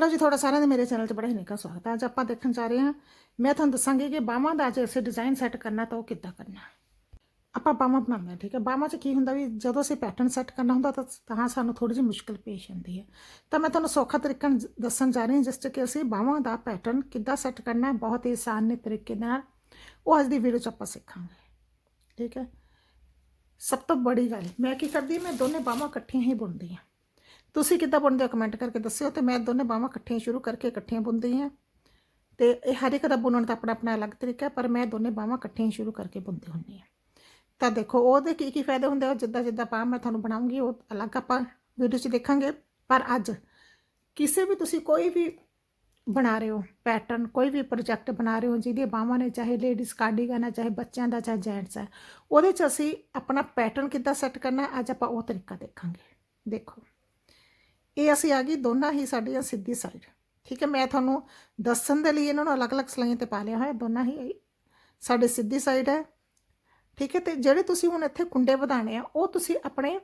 Hello ਜੀ ਤੁਹਾਡਾ ਸਾਰਿਆਂ ਦਾ ਮੇਰੇ ਚੈਨਲ 'ਤੇ ਬੜਾ ਹੀ ਨਿੱਘਾ ਸਵਾਗਤ ਹੈ ਅੱਜ ਆਪਾਂ ਦੇਖਣ ਜਾ ਰਹੇ ਹਾਂ ਮੈਂ ਤੁਹਾਨੂੰ ਦੱਸਾਂਗੀ ਕਿ ਬਾਹਾਂ ਦਾ ਜੇ ਅਸੀਂ ਡਿਜ਼ਾਈਨ ਸੈੱਟ ਕਰਨਾ ਤਾਂ ਉਹ ਕਿੱਦਾਂ ਕਰਨਾ ਆਪਾਂ ਬਾਹਾਂ ਬਣਾਉਂਦੇ ਹਾਂ ਠੀਕ ਹੈ ਬਾਹਾਂ 'ਚ ਕੀ ਹੁੰਦਾ ਵੀ ਜਦੋਂ ਅਸੀਂ ਪੈਟਰਨ ਸੈੱਟ ਕਰਨਾ ਹੁੰਦਾ ਤਾਂ ਤਾਂ ਸਾਨੂੰ ਥੋੜੀ ਜਿਹੀ ਮੁਸ਼ਕਲ ਪੇਸ਼ ਆਉਂਦੀ ਹੈ ਤਾਂ ਮੈਂ ਤੁਹਾਨੂੰ ਸੌਖਾ ਤਰੀਕਾ ਜ- ਦੱਸਣ ਜਾ ਰਹੀ ਹਾਂ ਜਿਸ 'ਚ ਕਿ ਅਸੀਂ ਬਾਹਾਂ ਦਾ ਪੈਟਰਨ ਕਿੱਦਾਂ ਸੈੱਟ ਕਰਨਾ ਹੈ ਬਹੁਤ ਹੀ ਆਸਾਨ ਨੇ ਤਰੀਕੇ ਨਾਲ ਉਹ ਅੱਜ ਦੀ ਵੀਡੀਓ 'ਚ ਆਪਾਂ ਸਿੱਖਾਂਗੇ ਠੀਕ ਹੈ ਸਭ ਤੋਂ ਬੜੀ ਗੱਲ ਮੈਂ ਕੀ ਕਰਦੀ ਹਾਂ ਮੈਂ ਦੋਨੇ ਬਾਹਾਂ ਇਕੱਠੀਆਂ ਹੀ ਬੁਣਦੀ ਹਾਂ ਤੁਸੀਂ ਕਿੱਦਾਂ ਬੁਣਦੇ ਹੋ ਕਮੈਂਟ ਕਰਕੇ ਦੱਸਿਓ ਤੇ ਮੈਂ ਦੋਨੇ ਬਾਹਾਂ ਇਕੱਠੀਆਂ ਸ਼ੁਰੂ ਕਰਕੇ ਇਕੱਠੀਆਂ ਬੁਣਦੀ ਹਾਂ ਤੇ ਇਹ ਹਰ ਇੱਕ ਦਾ ਬੁਣਨ ਦਾ ਆਪਣਾ ਆਪਣਾ ਅਲੱਗ ਤਰੀਕਾ ਹੈ ਪਰ ਮੈਂ ਦੋਨੇ ਬਾਹਾਂ ਇਕੱਠੀਆਂ ਹੀ ਸ਼ੁਰੂ ਕਰਕੇ ਬੁਣਦੀ ਹੁੰਦੀ ਹਾਂ ਤਾਂ ਦੇਖੋ ਉਹਦੇ ਕੀ ਕੀ ਫਾਇਦੇ ਹੁੰਦੇ ਆ ਉਹ ਜਿੱਦਾਂ ਜਿੱਦਾਂ ਬਾਹਾਂ ਮੈਂ ਤੁਹਾਨੂੰ ਬਣਾਉਂਗੀ ਉਹ ਅਲੱਗ ਆਪਾਂ ਵੀਡੀਓ 'ਚ ਦੇਖਾਂਗੇ ਪਰ ਅੱਜ ਕਿਸੇ ਵੀ ਤੁਸੀਂ ਕੋਈ ਵੀ ਬਣਾ ਰਹੇ ਹੋ ਪੈਟਰਨ ਕੋਈ ਵੀ ਪ੍ਰੋਜੈਕਟ ਬਣਾ ਰਹੇ ਹੋ ਜਿਹਦੀ ਬਾਹਾਂ ਨੇ ਚਾਹੇ ਲੇਡੀਜ਼ ਕਾਰਡੀਗਨ ਹੈ ਚਾਹੇ ਬੱਚਿਆਂ ਦਾ ਚਾਹੇ ਜੈਂਟਸ ਹੈ ਉਹਦੇ 'ਚ ਅਸੀਂ ਆਪਣਾ ਪੈਟਰਨ ਕਿੱਦਾਂ ਸੈੱਟ ਕਰਨਾ ਹੈ, ਅੱਜ ਆਪਾਂ ਉਹ ਤਰੀਕਾ ਦੇਖਾਂਗੇ ਦੇਖੋ ਇਹ ਅਸੀਂ ਆ ਗਈ ਦੋਨਾਂ ਹੀ ਸਾਡੀਆਂ ਸਿੱਧੀ ਸਾਈਡ ਠੀਕ ਹੈ, ਮੈਂ ਤੁਹਾਨੂੰ ਦੱਸਣ ਦੇ ਲਈ ਇਹਨਾਂ ਨੂੰ ਅਲੱਗ-ਅਲੱਗ ਸਲਾਈਆਂ ਤੇ ਪਾ ਲਿਆ ਹੋਇਆ, ਦੋਨਾਂ ਹੀ ਸਾਡੇ ਸਿੱਧੀ ਸਾਈਡ ਹੈ। ਠੀਕ ਹੈ, ਤੇ ਜਿਹੜੇ ਤੁਸੀਂ ਹੁਣ ਇੱਥੇ ਕੁੰਡੇ ਵਧਾਣੇ ਆ, ਉਹ ਤੁਸੀਂ ਆਪਣੇ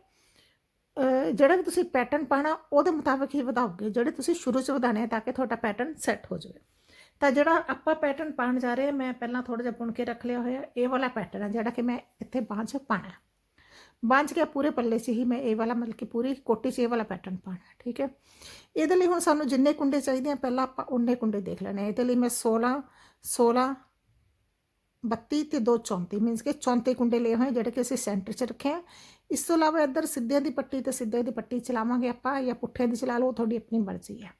ਜਿਹੜਾ ਵੀ ਤੁਸੀਂ ਪੈਟਰਨ ਪਾਣਾ ਉਹਦੇ ਮੁਤਾਬਕ ਹੀ ਵਧਾਓਗੇ, ਜਿਹੜੇ ਤੁਸੀਂ ਸ਼ੁਰੂ 'ਚ ਵਧਾਣੇ ਆ ਤਾਂ ਕਿ ਤੁਹਾਡਾ ਪੈਟਰਨ ਸੈੱਟ ਹੋ ਜਾਵੇ। ਤਾਂ ਜਿਹੜਾ ਆਪਾਂ ਪੈਟਰਨ ਪਾਣ ਜਾ ਰਹੇ ਹਾਂ ਮੈਂ ਪਹਿਲਾਂ ਥੋੜਾ ਜਿਹਾ ਬੁਣ ਕੇ ਰੱਖ ਲਿਆ ਹੋਇਆ, ਇਹ ਵਾਲਾ ਪੈਟਰਨ ਹੈ ਜਿਹੜਾ ਕਿ ਮੈਂ ਇੱਥੇ ਬਾਂਹ 'ਚ ਪਾਣਾ ਬਾਂਝ ਕੇ ਪੂਰੇ ਪੱਲੇ 'ਚ ਹੀ ਮੈਂ ਇਹ ਵਾਲਾ, ਮਤਲਬ ਕਿ ਪੂਰੀ ਕੋਟੀ 'ਚ ਇਹ ਵਾਲਾ ਪੈਟਰਨ ਪਾਣਾ ਠੀਕ ਹੈ? ਇਹਦੇ ਲਈ ਹੁਣ ਸਾਨੂੰ ਜਿੰਨੇ ਕੁੰਡੇ ਚਾਹੀਦੇ ਆ, ਪਹਿਲਾਂ ਆਪਾਂ ਉਨੇ ਕੁੰਡੇ ਦੇਖ ਲੈਣੇ ਇਹਦੇ ਲਈ ਮੈਂ 16 16 32 ਤੇ 2 34 ਮੀਨਸ ਕਿ 34 ਕੁੰਡੇ ਲਏ ਹੋਏ ਜਿਹੜੇ ਕਿ ਅਸੀਂ ਸੈਂਟਰ 'ਚ ਰੱਖੇ ਆ। ਇਸ ਤੋਂ ਇਲਾਵਾ ਇੱਧਰ ਸਿੱਧਿਆਂ ਦੀ ਪੱਟੀ ਤੇ ਸਿੱਧੇ ਦੀ ਪੱਟੀ ਚਲਾਵਾਂਗੇ ਆਪਾਂ, ਜਾਂ ਪੁੱਠੇ ਦੀ ਚਲਾ ਲਓ ਤੁਹਾਡੀ ਆਪਣੀ ਮਰਜ਼ੀ ਹੈ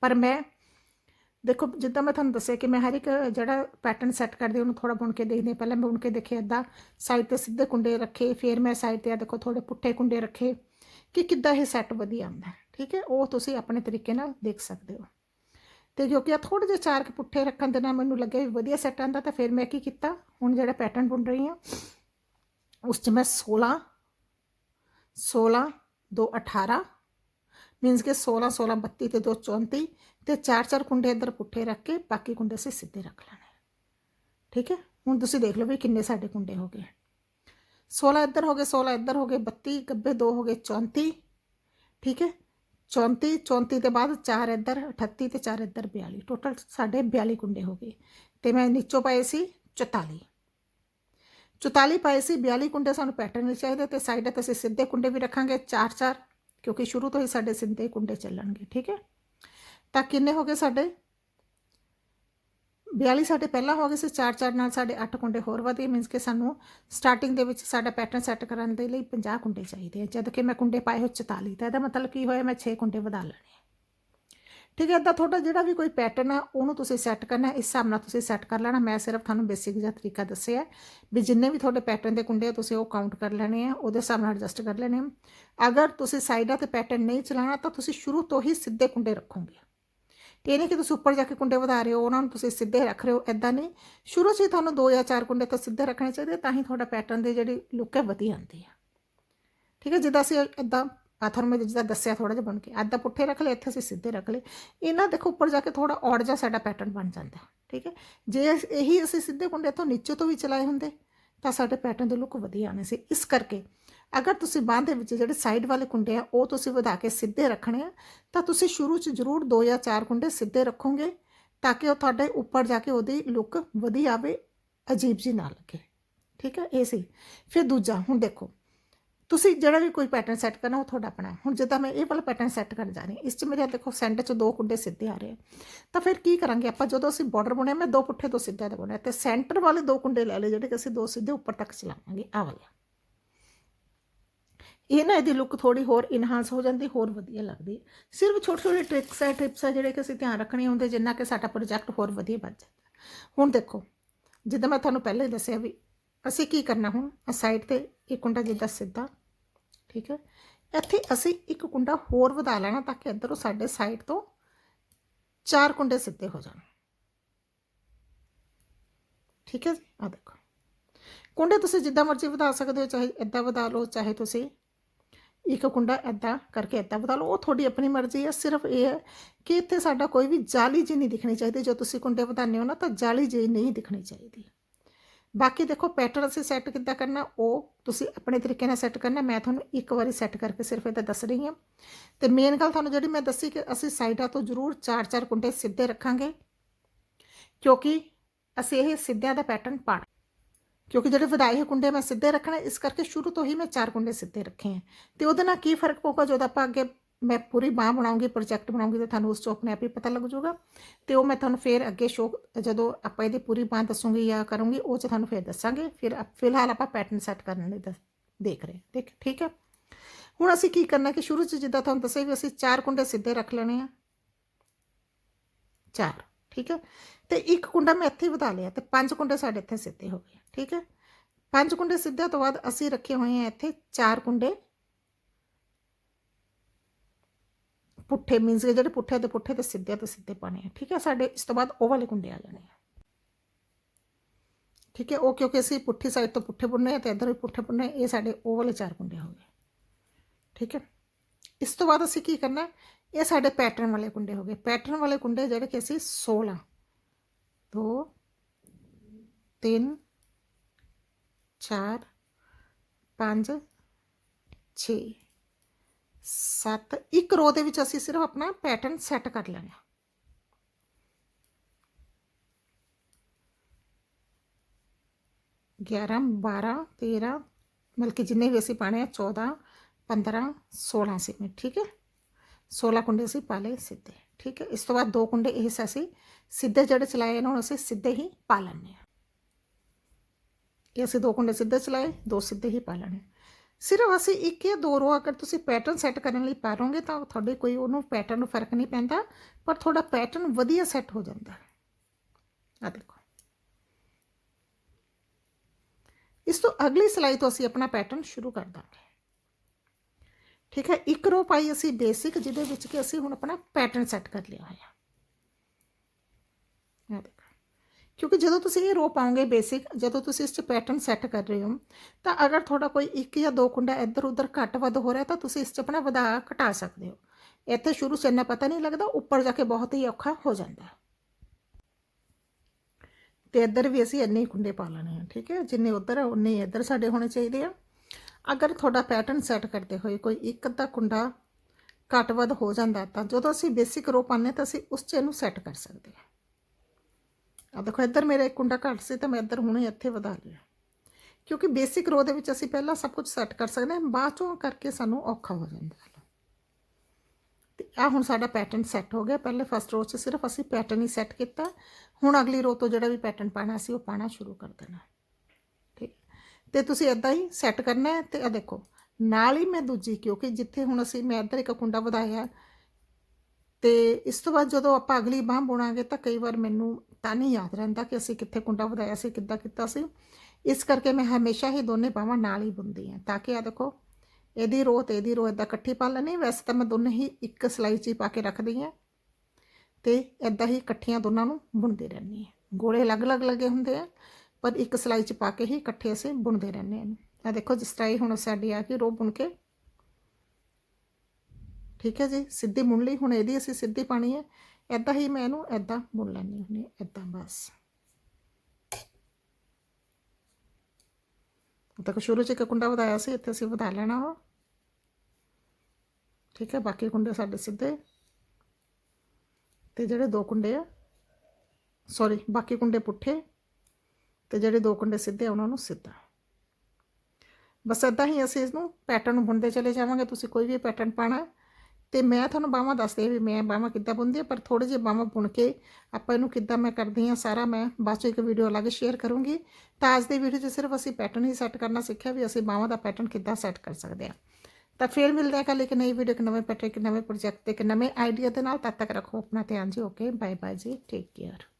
ਪਰ ਮੈਂ ਦੇਖੋ, ਜਿੱਦਾਂ ਮੈਂ ਤੁਹਾਨੂੰ ਦੱਸਿਆ ਕਿ ਮੈਂ ਹਰ ਇੱਕ ਜਿਹੜਾ ਪੈਟਰਨ ਸੈੱਟ ਕਰਦੀ, ਉਹਨੂੰ ਥੋੜਾ ਬੁਣ ਕੇ ਦੇਖਦੀ ਪਹਿਲਾਂ ਮੈਂ ਬੁਣ ਕੇ ਦੇਖੇ ਇਦਾਂ ਸਾਈਡ ਤੇ ਸਿੱਧੇ ਕੁੰਡੇ ਰੱਖੇ, ਫਿਰ ਮੈਂ ਸਾਈਡ ਤੇ ਆ ਦੇਖੋ ਥੋੜੇ ਪੁੱਠੇ ਕੁੰਡੇ ਰੱਖੇ ਕਿ ਕਿੱਦਾਂ ਇਹ ਸੈੱਟ ਵਧੀਆ ਆਉਂਦਾ ਠੀਕ ਹੈ? ਉਹ ਤੁਸੀਂ ਆਪਣੇ ਤਰੀਕੇ ਨਾਲ ਦੇਖ ਸਕਦੇ ਹੋ। ਤੇ ਕਿਉਂਕਿ ਆ ਥੋੜੇ ਜਿਹੇ ਚਾਰ ਕੁ ਪੁੱਠੇ ਰੱਖਣ ਦੇ ਨਾਲ ਮੈਨੂੰ ਲੱਗਿਆ ਵੀ ਵਧੀਆ ਸੈੱਟ ਆਂਦਾ ਤਾਂ ਫਿਰ ਮੈਂ ਕੀ ਕੀਤਾ? ਹੁਣ ਜਿਹੜਾ ਪੈਟਰਨ ਬੁਣ ਰਹੀ ਹਾਂ, ਉਸ 'ਚ ਮੈਂ 16 16 2 18 ਮੀਨਸ ਕਿ 16 16 32 ਤੇ 2 34 ਤੇ ਚਾਰ ਚਾਰ ਕੁੰਡੇ ਇੱਧਰ ਪੁੱਠੇ ਰੱਖ ਕੇ ਬਾਕੀ ਕੁੰਡੇ ਅਸੀਂ ਸਿੱਧੇ ਰੱਖ ਲੈਣੇ ਠੀਕ ਹੈ ਹੁਣ ਤੁਸੀਂ ਦੇਖ ਲਓ ਵੀ ਕਿੰਨੇ ਸਾਡੇ ਕੁੰਡੇ ਹੋ ਗਏ 16 ਇੱਧਰ ਹੋ ਗਏ 16 ਇੱਧਰ ਹੋ ਗਏ 32 ਗੱਬੇ 2 ਹੋ ਗਏ 34 ਠੀਕ ਹੈ 34 34 ਦੇ ਬਾਅਦ 4 ਇੱਧਰ 38 ਤੇ 4 ਇੱਧਰ 42 ਟੋਟਲ ਸਾਡੇ 42 ਕੁੰਡੇ ਹੋ ਗਏ ਤੇ ਮੈਂ ਨੀਚੋਂ ਪਾਏ ਸੀ 44 44 ਪਾਏ ਸੀ 42 ਕੁੰਡੇ ਸਾਨੂੰ ਪੈਟਰਨ ਵਿੱਚ ਚਾਹੀਦੇ ਤੇ ਸਾਈਡ ਤੇ ਅਸੀਂ ਸਿੱਧੇ ਕੁੰਡੇ ਵੀ ਰੱਖਾਂਗੇ 4 4 ਕਿਉਂਕਿ ਸ਼ੁਰੂ ਤੋਂ ਹੀ ਸਾਡੇ ਸਿੱਧੇ ਕੁੰਡੇ ਚੱਲਣਗੇ, ਠੀਕ ਹੈ? ਤਾਂ ਕਿੰਨੇ ਹੋ ਗਏ ਸਾਡੇ? 42 ਸਾਡੇ ਪਹਿਲਾਂ ਹੋ ਗਏ ਸੀ 4 4 ਨਾਲ ਸਾਡੇ 8 ਕੁੰਡੇ ਹੋਰ ਵਧੇ ਮੀਨਸ ਕਿ ਸਾਨੂੰ ਸਟਾਰਟਿੰਗ ਦੇ ਵਿੱਚ ਸਾਡਾ ਪੈਟਰਨ ਸੈੱਟ ਕਰਨ ਦੇ ਲਈ 50 ਕੁੰਡੇ ਚਾਹੀਦੇ ਆ। ਜਦ ਕਿ ਮੈਂ ਕੁੰਡੇ ਪਾਏ ਹੋ 44 ਤਾਂ ਇਹਦਾ ਮਤਲਬ ਕੀ ਹੋਇਆ? ਮੈਂ 6 ਕੁੰਡੇ ਵਧਾ ਲੈਣੇ ਆ। ਠੀਕ ਹੈ ਇਦਾਂ ਤੁਹਾਡਾ ਜਿਹੜਾ ਵੀ ਕੋਈ ਪੈਟਰਨ ਆ, ਉਹਨੂੰ ਤੁਸੀਂ ਸੈੱਟ ਕਰਨਾ ਇਸ ਹਿਸਾਬ ਨਾਲ ਤੁਸੀਂ ਸੈੱਟ ਕਰ ਲੈਣਾ। ਮੈਂ ਸਿਰਫ ਤੁਹਾਨੂੰ ਬੇਸਿਕ ਜਿਹਾ ਤਰੀਕਾ ਦੱਸਿਆ ਵੀ ਜਿੰਨੇ ਵੀ ਤੁਹਾਡੇ ਪੈਟਰਨ ਦੇ ਕੁੰਡੇ ਆ, ਤੁਸੀਂ ਉਹ ਕਾਊਂਟ ਕਰ ਲੈਣੇ ਆ, ਉਹਦੇ ਹਿਸਾਬ ਨਾਲ ਐਡਜਸਟ ਕਰ ਲੈਣੇ ਆ। ਅਗਰ ਤੁਸੀਂ ਸਾਈਡਾਂ ਤੇ ਪੈਟਰਨ ਨਹੀਂ ਚਲਾਉਣਾ, ਤਾਂ ਤੁਸੀਂ ਸ਼ੁਰੂ ਤੋਂ ਹੀ ਸਿੱਧੇ ਕੁੰਡੇ ਰੱਖੋਗੇ। ਇਹ ਨਹੀਂ ਕਿ ਤੁਸੀਂ ਉੱਪਰ ਜਾ ਕੇ ਕੁੰਡੇ ਵਧਾ ਰਹੇ ਹੋ, ਉਹਨਾਂ ਨੂੰ ਤੁਸੀਂ ਸਿੱਧੇ ਰੱਖ ਰਹੇ ਹੋ ਐਦਾਂ ਨਹੀਂ। ਸ਼ੁਰੂ 'ਚ ਹੀ ਤੁਹਾਨੂੰ ਦੋ ਜਾਂ ਚਾਰ ਕੁੰਡੇ ਤਾਂ ਸਿੱਧੇ ਰੱਖਣੇ ਚਾਹੀਦੇ ਤਾਂ ਹੀ ਤੁਹਾਡਾ ਪੈਟਰਨ ਦੀ ਜਿਹੜੀ ਲੁੱਕ ਹੈ ਵਧੀਆ ਆਉਂਦੀ ਹੈ ਠੀਕ ਹੈ, ਜਿੱਦਾਂ ਅਸੀਂ ਇਦਾਂ ਆ ਤੁਹਾਨੂੰ ਮੈਂ ਜਿੱਦਾਂ ਦੱਸਿਆ ਥੋੜਾ ਜਿਹਾ ਬਣ ਕੇ। ਅੱਧਾ ਪੁੱਠੇ ਰੱਖ ਲਏ, ਇੱਥੇ ਅਸੀਂ ਸਿੱਧੇ ਰੱਖ ਲਏ। ਇਹਨਾਂ ਦੇਖੋ, ਉੱਪਰ ਜਾ ਕੇ ਥੋੜਾ ਔੜ ਜਿਹਾ ਸਾਡਾ ਪੈਟਰਨ ਬਣ ਜਾਂਦਾ, ਠੀਕ ਹੈ? ਜੇ ਇਹੀ ਅਸੀਂ ਸਿੱਧੇ ਕੁੰਡੇ ਤੋਂ ਨੀਚੇ ਤੋਂ ਵੀ ਚਲਾਏ ਹੁੰਦੇ, ਤਾਂ ਸਾਡੇ ਪੈਟਰਨ ਦੇ ਲੁੱਕ ਵਧੀਆ ਆਣੇ ਸੀ। ਇਸ ਕਰਕੇ ਅਗਰ ਤੁਸੀਂ ਬਾਂਹ ਦੇ ਵਿੱਚ ਜਿਹੜੇ ਸਾਈਡ ਵਾਲੇ ਕੁੰਡੇ ਆ, ਉਹ ਤੁਸੀਂ ਵਧਾ ਕੇ ਸਿੱਧੇ ਰੱਖਣੇ ਆ, ਤਾਂ ਤੁਸੀਂ ਸ਼ੁਰੂ 'ਚ ਜ਼ਰੂਰ ਦੋ ਜਾਂ ਚਾਰ ਕੁੰਡੇ ਸਿੱਧੇ ਰੱਖੋਗੇ, ਤਾਂ ਕਿ ਉਹ ਤੁਹਾਡੇ ਉੱਪਰ ਜਾ ਕੇ ਉਹਦੀ ਲੁੱਕ ਵਧੀਆ ਆਵੇ, ਅਜੀਬ ਜੀ ਨਾ ਲੱਗੇ। ਠੀਕ ਹੈ? ਇਹ ਸੀ। ਫਿਰ ਦੂਜਾ, ਹੁਣ ਦੇਖੋ। ਤੁਸੀਂ ਜਿਹੜਾ ਵੀ ਕੋਈ ਪੈਟਰਨ ਸੈੱਟ ਕਰਨਾ, ਉਹ ਤੁਹਾਡਾ ਆਪਣਾ ਹੁਣ ਜਿੱਦਾਂ ਮੈਂ ਇਹ ਵਾਲਾ ਪੈਟਰਨ ਸੈੱਟ ਕਰਨ ਜਾ ਰਹੀ ਹਾਂ, ਇਸ 'ਚ ਮੇਰੇ ਦੇਖੋ ਸੈਂਟਰ 'ਚ ਦੋ ਕੁੰਡੇ ਸਿੱਧੇ ਆ ਰਹੇ ਆ। ਤਾਂ ਫਿਰ ਕੀ ਕਰਾਂਗੇ ਆਪਾਂ? ਜਦੋਂ ਅਸੀਂ ਬਾਰਡਰ ਬੁਣਿਆ ਮੈਂ ਦੋ ਪੁੱਠੇ, ਦੋ ਸਿੱਧੇ ਦੇ ਬੁਣਿਆ ਤੇ ਸੈਂਟਰ ਵਾਲੇ ਦੋ ਕੁੰਡੇ ਲੈ ਲਏ, ਜਿਹੜੇ ਕਿ ਅਸੀਂ ਦੋ ਸਿੱਧੇ ਉੱਪਰ ਤੱਕ ਚਲਾਵਾਂਗੇ। ਆ ਵਾਲੇ। ਇਹ ਨਾ ਇਹਦੀ ਲੁੱਕ ਥੋੜੀ ਹੋਰ ਇਨਹਾਂਸ ਹੋ ਜਾਂਦੀ, ਹੋਰ ਵਧੀਆ ਲੱਗਦੀ। ਸਿਰਫ ਛੋਟੇ ਛੋਟੇ ਟ੍ਰਿਕਸ ਹੈ ਟਿਪਸ ਹੈ ਜਿਹੜੇ ਕਿ ਅਸੀਂ ਧਿਆਨ ਰੱਖਣੇ ਹੁੰਦੇ, ਜਿੰਨਾ ਕਿ ਸਾਡਾ ਪ੍ਰੋਜੈਕਟ ਹੋਰ ਵਧੀਆ ਬਣ ਜਾਂਦਾ। ਹੁਣ ਦੇਖੋ, ਜਿੱਦਾਂ ਮੈਂ ਤੁਹਾਨੂੰ ਪਹਿਲਾਂ ਹੀ ਦੱਸਿਆ ਵੀ ਅਸੀਂ ਕੀ ਕਰਨਾ ਹੁਣ? ਸਾਈਡ ਤੇ ਇੱਕ ਕੁੰਡਾ ਜਿੱਦਾਂ ਸਿੱਧਾ, ਠੀਕ ਹੈ? ਇੱਥੇ ਅਸੀਂ ਇੱਕ ਕੁੰਡਾ ਹੋਰ ਵਧਾ ਲੈਣਾ ਤਾਂ ਕਿ ਇੱਧਰੋਂ ਸਾਡੇ ਸਾਈਡ ਤੋਂ ਚਾਰ ਕੁੰਡੇ ਸਿੱਧੇ ਹੋ ਜਾਣ। ਠੀਕ ਹੈ ਜੀ? ਆ ਦੇਖੋ। ਕੁੰਡੇ ਤੁਸੀਂ ਜਿੱਦਾਂ ਮਰਜ਼ੀ ਵਧਾ ਸਕਦੇ ਹੋ, ਚਾਹੇ ਇੱਦਾਂ ਵਧਾ ਲਓ, ਚਾਹੇ ਤੁਸੀਂ ਇੱਕ ਕੁੰਡਾ ਇੱਦਾਂ ਕਰਕੇ ਇੱਦਾਂ ਵਧਾ ਲਓ। ਉਹ ਤੁਹਾਡੀ ਆਪਣੀ ਮਰਜ਼ੀ ਹੈ। ਸਿਰਫ ਇਹ ਹੈ ਕਿ ਇੱਥੇ ਸਾਡਾ ਕੋਈ ਵੀ ਜਾਲੀ ਜੀ ਨਹੀਂ ਦਿਖਣੀ ਚਾਹੀਦੀ। ਜੋ ਤੁਸੀਂ ਕੁੰਡੇ ਵਧਾਉਂਦੇ ਹੋ ਨਾ ਤਾਂ ਜਾਲੀ ਜੀ ਨਹੀਂ ਦਿਖਣੀ ਚਾਹੀਦੀ। ਬਾਕੀ ਦੇਖੋ ਪੈਟਰਨ ਅਸੀਂ ਸੈੱਟ ਕਿੱਦਾਂ ਕਰਨਾ, ਉਹ ਤੁਸੀਂ ਆਪਣੇ ਤਰੀਕੇ ਨਾਲ ਸੈੱਟ ਕਰਨਾ, ਮੈਂ ਤੁਹਾਨੂੰ ਇੱਕ ਵਾਰੀ ਸੈੱਟ ਕਰਕੇ ਸਿਰਫ ਇਹਦਾ ਦੱਸ ਰਹੀ ਹਾਂ। ਤੇ ਮੇਨ ਗੱਲ ਤੁਹਾਨੂੰ ਜਿਹੜੀ ਮੈਂ ਦੱਸੀ ਕਿ ਅਸੀਂ ਸਾਈਡਾਂ ਤੋਂ ਜ਼ਰੂਰ ਚਾਰ ਚਾਰ ਕੁੰਡੇ ਸਿੱਧੇ ਰੱਖਾਂਗੇ, ਕਿਉਂਕਿ ਅਸੀਂ ਇਹ ਸਿੱਧਿਆਂ ਦਾ ਪੈਟਰਨ ਪਾਣਾ। ਕਿਉਂਕਿ ਜਿਹੜੇ ਵਧਾਏ ਹੋਏ ਕੁੰਡੇ ਮੈਂ ਸਿੱਧੇ ਰੱਖਣਾ, ਇਸ ਕਰਕੇ ਸ਼ੁਰੂ ਤੋਂ ਹੀ ਮੈਂ ਚਾਰ ਕੁੰਡੇ ਸਿੱਧੇ ਰੱਖੇ ਆ। ਤੇ ਉਹਦੇ ਨਾਲ ਕੀ ਫ਼ਰਕ ਪਊਗਾ ਜਦੋਂ ਆਪਾਂ ਅੱਗੇ ਮੈਂ ਪੂਰੀ ਬਾਹ ਬਣਾਉਂਗੀ ਪ੍ਰੋਜੈਕਟ ਬਣਾਉਂਗੀ ਤਾਂ ਤੁਹਾਨੂੰ ਉਸ ਤੋਂ ਆਪਣੇ ਆਪ ਹੀ ਪਤਾ ਲੱਗ ਜਾਊਗਾ। ਤੇ ਉਹ ਮੈਂ ਤੁਹਾਨੂੰ ਫੇਰ ਅੱਗੇ ਸ਼ੋ ਜਦੋਂ ਆਪਾਂ ਇਹਦੀ ਪੂਰੀ ਬਾਹ ਦੱਸੂਗੀ ਜਾਂ ਕਰੂੰਗੀ, ਉਹ ਚ ਤੁਹਾਨੂੰ ਫੇਰ ਦੱਸਾਂਗੇ। ਫਿਰ ਫਿਲਹਾਲ ਆਪਾਂ ਪੈਟਰਨ ਸੈੱਟ ਕਰਨ ਲਈ ਦੱਸ- ਦੇਖ ਰਹੇ ਹਾਂ। ਠੀਕ ਠੀਕ ਹੈ? ਹੁਣ ਅਸੀਂ ਕੀ ਕਰਨਾ ਕਿ ਸ਼ੁਰੂ ਚ ਜਿੱਦਾਂ ਤੁਹਾਨੂੰ ਦੱਸਿਆ ਵੀ ਅਸੀਂ ਚਾਰ ਕੁੰਡੇ ਸਿੱਧੇ ਰੱਖ ਲੈਣੇ ਆ। ਚਾਰ, ਠੀਕ ਹੈ? ਤੇ ਇੱਕ ਕੁੰਡਾ ਮੈਂ ਇੱਥੇ ਵਧਾ ਲਿਆ ਤੇ ਪੰਜ ਕੁੰਡੇ ਸਾਡੇ ਇੱਥੇ ਸਿੱਧੇ ਹੋ ਗਏ ਠੀਕ ਹੈ? ਪੰਜ ਕੁੰਡੇ ਸਿੱਧੇ ਤੋਂ ਬਾਅਦ ਅਸੀਂ ਰੱਖੇ ਹੋਏ ਆ ਇੱਥੇ ਚਾਰ ਕੁੰਡੇ। ਪੁੱਠੇ ਮੀਨਸ ਜਿਹੜੇ ਪੁੱਠੇ ਤੇ ਪੁੱਠੇ ਤੇ ਸਿੱਧੇ ਤੇ ਸਿੱਧੇ ਪਾਣੇ ਆ ਠੀਕ ਹੈ ਸਾਡੇ ਇਸ ਤੋਂ ਬਾਅਦ ਉਹ ਵਾਲੇ ਕੁੰਡੇ ਆ ਜਾਣੇ ਆ ਠੀਕ ਹੈ ਉਹ ਕਿਉਂਕਿ ਅਸੀਂ ਪੁੱਠੀ ਸਾਈਡ ਤੋਂ ਪੁੱਠੇ ਬੁਣਨੇ ਆ ਤੇ ਇੱਧਰ ਵੀ ਪੁੱਠੇ ਬੁਣਨੇ ਇਹ ਸਾਡੇ ਉਹ ਵਾਲੇ ਚਾਰ ਕੁੰਡੇ ਹੋ ਗਏ ਠੀਕ ਹੈ ਇਸ ਤੋਂ ਬਾਅਦ ਅਸੀਂ ਕੀ ਕਰਨਾ ਹੈ? ਇਹ ਸਾਡੇ ਪੈਟਰਨ ਵਾਲੇ ਕੁੰਡੇ ਹੋ ਗਏ ਪੈਟਰਨ ਵਾਲੇ ਕੁੰਡੇ ਜਿਹੜੇ ਕਿ ਅਸੀਂ 16 2 3 4 5 6 7 ਇੱਕ ਰੋ ਦੇ ਵਿੱਚ ਅਸੀਂ ਸਿਰਫ ਆਪਣਾ ਪੈਟਰਨ ਸੈੱਟ ਕਰ ਲੈਣਾ ਗਿਆਰਾਂ, ਬਾਰਾਂ, ਤੇਰਾਂ, ਮਤਲਬ ਕਿ ਜਿੰਨੇ ਵੀ ਅਸੀਂ ਪਾਣੇ ਆ 14 15 16 ਸੀਮੇ ਠੀਕ ਹੈ? 16 ਕੁੰਡੇ ਅਸੀਂ ਪਾ ਲਏ ਸਿੱਧੇ, ਠੀਕ ਹੈ? ਇਸ ਤੋਂ ਬਾਅਦ ਦੋ ਕੁੰਡੇ ਇਸ ਅਸੀਂ ਸਿੱਧੇ ਜਿਹੜੇ ਚਲਾਏ ਇਹਨਾਂ ਨੂੰ ਅਸੀਂ ਸਿੱਧੇ ਹੀ ਪਾ ਲੈਣੇ ਆ ਇਹ ਅਸੀਂ ਦੋ ਕੁੰਡੇ ਸਿੱਧੇ ਚਲਾਏ, ਦੋ ਸਿੱਧੇ ਹੀ ਪਾ ਲੈਣੇ। ਸਿਰਫ ਅਸੀਂ ਇੱਕ ਜਾਂ ਦੋ ਰੋ ਅਗਰ ਤੁਸੀਂ ਪੈਟਰਨ ਸੈੱਟ ਕਰਨ ਲਈ ਪਾਰੋਗੇ ਤਾਂ ਤੁਹਾਡੇ ਕੋਈ ਉਹਨੂੰ ਪੈਟਰਨ ਨੂੰ ਫ਼ਰਕ ਨਹੀਂ ਪੈਂਦਾ, ਪਰ ਤੁਹਾਡਾ ਪੈਟਰਨ ਵਧੀਆ ਸੈੱਟ ਹੋ ਜਾਂਦਾ ਆ ਦੇਖੋ। ਇਸ ਤੋਂ ਅਗਲੀ ਸਿਲਾਈ ਤੋਂ ਅਸੀਂ ਆਪਣਾ ਪੈਟਰਨ ਸ਼ੁਰੂ ਕਰ ਦਾਂਗੇ। ਠੀਕ ਹੈ, ਇੱਕ ਰੋ ਪਾਈ ਅਸੀਂ ਬੇਸਿਕ ਜਿਹਦੇ ਵਿੱਚ ਕਿ ਅਸੀਂ ਹੁਣ ਆਪਣਾ ਪੈਟਰਨ ਸੈੱਟ ਕਰ ਲਿਆ ਹੋਇਆ। ਆ ਦੇਖੋ। ਕਿਉਂਕਿ ਜਦੋਂ ਤੁਸੀਂ ਇਹ ਰੋ ਪਾਓਗੇ ਬੇਸਿਕ ਜਦੋਂ ਤੁਸੀਂ ਇਸ 'ਚ ਪੈਟਰਨ ਸੈੱਟ ਕਰ ਰਹੇ ਹੋ, ਤਾਂ ਅਗਰ ਤੁਹਾਡਾ ਕੋਈ ਇੱਕ ਜਾਂ ਦੋ ਕੁੰਡਾ ਇੱਧਰ ਉੱਧਰ ਘੱਟ ਵੱਧ ਹੋ ਰਿਹਾ ਤਾਂ ਤੁਸੀਂ ਇਸ 'ਚ ਆਪਣਾ ਵਧਾ ਘਟਾ ਸਕਦੇ ਹੋ। ਇੱਥੇ ਸ਼ੁਰੂ 'ਚ ਇੰਨਾ ਪਤਾ ਨਹੀਂ ਲੱਗਦਾ, ਉੱਪਰ ਜਾ ਕੇ ਬਹੁਤ ਹੀ ਔਖਾ ਹੋ ਜਾਂਦਾ। ਹੈ ਤੇ ਇੱਧਰ ਵੀ ਅਸੀਂ ਇੰਨੇ ਹੀ ਕੁੰਡੇ ਪਾ ਲੈਣੇ ਆ, ਠੀਕ ਹੈ? ਜਿੰਨੇ ਉੱਧਰ ਆ, ਉਨੇ ਹੀ ਇੱਧਰ ਸਾਡੇ ਹੋਣੇ ਚਾਹੀਦੇ ਆ। ਅਗਰ ਤੁਹਾਡਾ ਪੈਟਰਨ ਸੈੱਟ ਕਰਦੇ ਹੋਏ ਕੋਈ ਇੱਕ ਅੱਧਾ ਕੁੰਡਾ ਘੱਟ ਵੱਧ ਹੋ ਜਾਂਦਾ, ਤਾਂ ਜਦੋਂ ਅਸੀਂ ਬੇਸਿਕ ਰੋ ਪਾਉਂਦੇ ਤਾਂ ਅਸੀਂ ਉਸ 'ਚ ਇਹਨੂੰ ਸੈੱਟ ਕਰ ਸਕਦੇ ਹਾਂ। ਆ ਦੇਖੋ, ਇੱਧਰ ਮੇਰਾ ਇੱਕ ਕੁੰਡਾ ਘੱਟ ਸੀ ਤਾਂ ਮੈਂ ਇੱਧਰ ਹੁਣੇ ਇੱਥੇ ਵਧਾ ਲਿਆ। ਕਿਉਂਕਿ ਬੇਸਿਕ ਰੋ ਦੇ ਵਿੱਚ ਅਸੀਂ ਪਹਿਲਾਂ ਸਭ ਕੁਝ ਸੈੱਟ ਕਰ ਸਕਦੇ ਹਾਂ, ਬਾਅਦ ਚੋਂ ਕਰਕੇ ਸਾਨੂੰ ਔਖਾ ਹੋ ਜਾਂਦਾ ਹੈ। ਤੇ ਆ ਹੁਣ ਸਾਡਾ ਪੈਟਰਨ ਸੈੱਟ ਹੋ ਗਿਆ। ਪਹਿਲੇ ਫਸਟ ਰੋ 'ਚ ਸਿਰਫ ਅਸੀਂ ਪੈਟਰਨ ਹੀ ਸੈੱਟ ਕੀਤਾ। ਹੁਣ ਅਗਲੀ ਰੋ ਤੋਂ ਜਿਹੜਾ ਵੀ ਪੈਟਰਨ ਪਾਣਾ ਸੀ, ਉਹ ਪਾਣਾ ਸ਼ੁਰੂ ਕਰ ਦੇਣਾ। ਠੀਕ? ਤੇ ਤੁਸੀਂ ਇਦਾਂ ਹੀ ਸੈੱਟ ਕਰਨਾ ਹੈ ਤੇ ਆ ਦੇਖੋ, ਨਾਲ ਹੀ ਮੈਂ ਦੂਜੀ, ਕਿਉਂਕਿ ਜਿੱਥੇ ਹੁਣ ਅਸੀਂ, ਮੈਂ ਇੱਧਰ ਇੱਕ ਕੁੰਡਾ ਵਧਾਇਆ। ਤੇ ਇਸ ਤੋਂ ਬਾਅਦ ਜਦੋਂ ਆਪਾਂ ਅਗਲੀ ਬਾਹ ਬੁਣਾਂਗੇ ਤਾਂ ਕਈ ਵਾਰ ਮੈਨੂੰ ਤਾਂ ਨਹੀਂ ਯਾਦ ਰਹਿੰਦਾ ਕਿ ਅਸੀਂ ਕਿੱਥੇ ਕੁੰਡਾ ਵਧਾਇਆ ਸੀ, ਕਿੱਦਾਂ ਕੀਤਾ ਸੀ। ਇਸ ਕਰਕੇ ਮੈਂ ਹਮੇਸ਼ਾ ਹੀ ਦੋਨੇ ਬਾਹਾਂ ਨਾਲ ਹੀ ਬੁਣਦੀ ਹਾਂ, ਤਾਂ ਕਿ ਆ ਦੇਖੋ, ਇਹਦੀ ਰੋ ਤੇ ਇਹਦੀ ਰੋ ਇਦਾਂ ਇਕੱਠੀ ਪਾ ਲੈਣੀ ਵੈਸੇ ਤਾਂ ਮੈਂ ਦੋਨੇ ਹੀ ਇੱਕ ਸਲਾਈ 'ਚ ਹੀ ਪਾ ਕੇ ਰੱਖਦੀ ਹਾਂ ਤੇ ਇਦਾਂ ਹੀ ਇਕੱਠੀਆਂ ਦੋਨਾਂ ਨੂੰ ਬੁਣਦੇ ਰਹਿੰਦੀ ਹਾਂ। ਗੋਲੇ ਅਲੱਗ-ਅਲੱਗ ਲੱਗੇ ਹੁੰਦੇ ਆ, ਪਰ ਇੱਕ ਸਲਾਈ 'ਚ ਪਾ ਕੇ ਹੀ ਇਕੱਠੇ ਅਸੀਂ ਬੁਣਦੇ ਰਹਿੰਦੇ ਹਾਂ। ਆ ਦੇਖੋ, ਜਿਸ ਤਰ੍ਹਾਂ ਹੀ ਹੁਣ ਸਾਡੀ ਆ ਕਿ ਰੋ ਬੁਣ ਕੇ ਠੀਕ ਹੈ ਜੀ, ਸਿੱਧੀ ਬੁਣ ਲਈ, ਹੁਣ ਇਹਦੀ ਅਸੀਂ ਸਿੱਧੀ ਪਾਣੀ ਹੈ। ਇਦਾਂ ਹੀ ਮੈਂ ਇਹਨੂੰ ਇਦਾਂ ਬੁਣ ਲੈਣੀ ਹੁੰਦੀ ਇਦਾਂ ਬਸ। ਤੱਕ ਸ਼ੁਰੂ ਚ ਇੱਕ ਕੁੰਡਾ ਵਧਾਇਆ ਸੀ, ਇੱਥੇ ਅਸੀਂ ਵਧਾ ਲੈਣਾ ਉਹ ਠੀਕ ਹੈ, ਬਾਕੀ ਕੁੰਡੇ ਸਾਡੇ ਸਿੱਧੇ। ਤੇ ਜਿਹੜੇ ਦੋ ਕੁੰਡੇ ਆ ਸੌਰੀ ਬਾਕੀ ਕੁੰਡੇ ਪੁੱਠੇ, ਤੇ ਜਿਹੜੇ ਦੋ ਕੁੰਡੇ ਸਿੱਧੇ ਆ, ਉਹਨਾਂ ਨੂੰ ਸਿੱਧਾ। ਬਸ ਇਦਾਂ ਹੀ ਅਸੀਂ ਇਸ ਨੂੰ ਪੈਟਰਨ ਨੂੰ ਬੁਣਦੇ ਚਲੇ ਜਾਵਾਂਗੇ, ਤੁਸੀਂ ਕੋਈ ਵੀ ਪੈਟਰਨ ਪਾਣਾ ਤੇ ਮੈਂ ਤੁਹਾਨੂੰ ਬਾਹਾਂ ਦੱਸਦੇ ਵੀ ਮੈਂ ਬਾਹਾਂ ਕਿੱਦਾਂ ਬੁਣਦੀ ਹਾਂ, ਪਰ ਥੋੜੇ ਜਿਹੇ ਬਾਹਾਂ ਬੁਣ ਕੇ ਆਪਾਂ ਇਹਨੂੰ ਕਿੱਦਾਂ ਮੈਂ ਕਰਦੀ ਹਾਂ, ਸਾਰਾ ਮੈਂ ਬਾਅਦ 'ਚ ਇੱਕ ਵੀਡੀਓ ਅਲੱਗ ਸ਼ੇਅਰ ਕਰੂੰਗੀ। ਤਾਂ ਅੱਜ ਦੀ ਵੀਡੀਓ 'ਚ ਸਿਰਫ ਅਸੀਂ ਪੈਟਰਨ ਹੀ ਸੈੱਟ ਕਰਨਾ ਸਿੱਖਿਆ ਵੀ ਅਸੀਂ ਬਾਹਾਂ ਦਾ ਪੈਟਰਨ ਕਿੱਦਾਂ ਸੈੱਟ ਕਰ ਸਕਦੇ ਹਾਂ। ਤਾਂ ਫਿਰ ਮਿਲਦੇ ਹਾਂ ਕੱਲ੍ਹ ਇੱਕ ਨਈ ਵੀਡੀਓ ਇੱਕ ਨਵੇਂ ਪੈਟਰਨ ਇੱਕ ਨਵੇਂ ਪ੍ਰੋਜੈਕਟ ਤੇ, ਇੱਕ ਨਵੇਂ ਆਈਡੀਆ ਦੇ ਨਾਲ। ਤਦ ਤੱਕ ਰੱਖੋ ਆਪਣਾ ਧਿਆਨ ਜੀ ਓਕੇ ਬਾਏ ਬਾਏ ਜੀ ਟੇਕ ਕੇਅਰ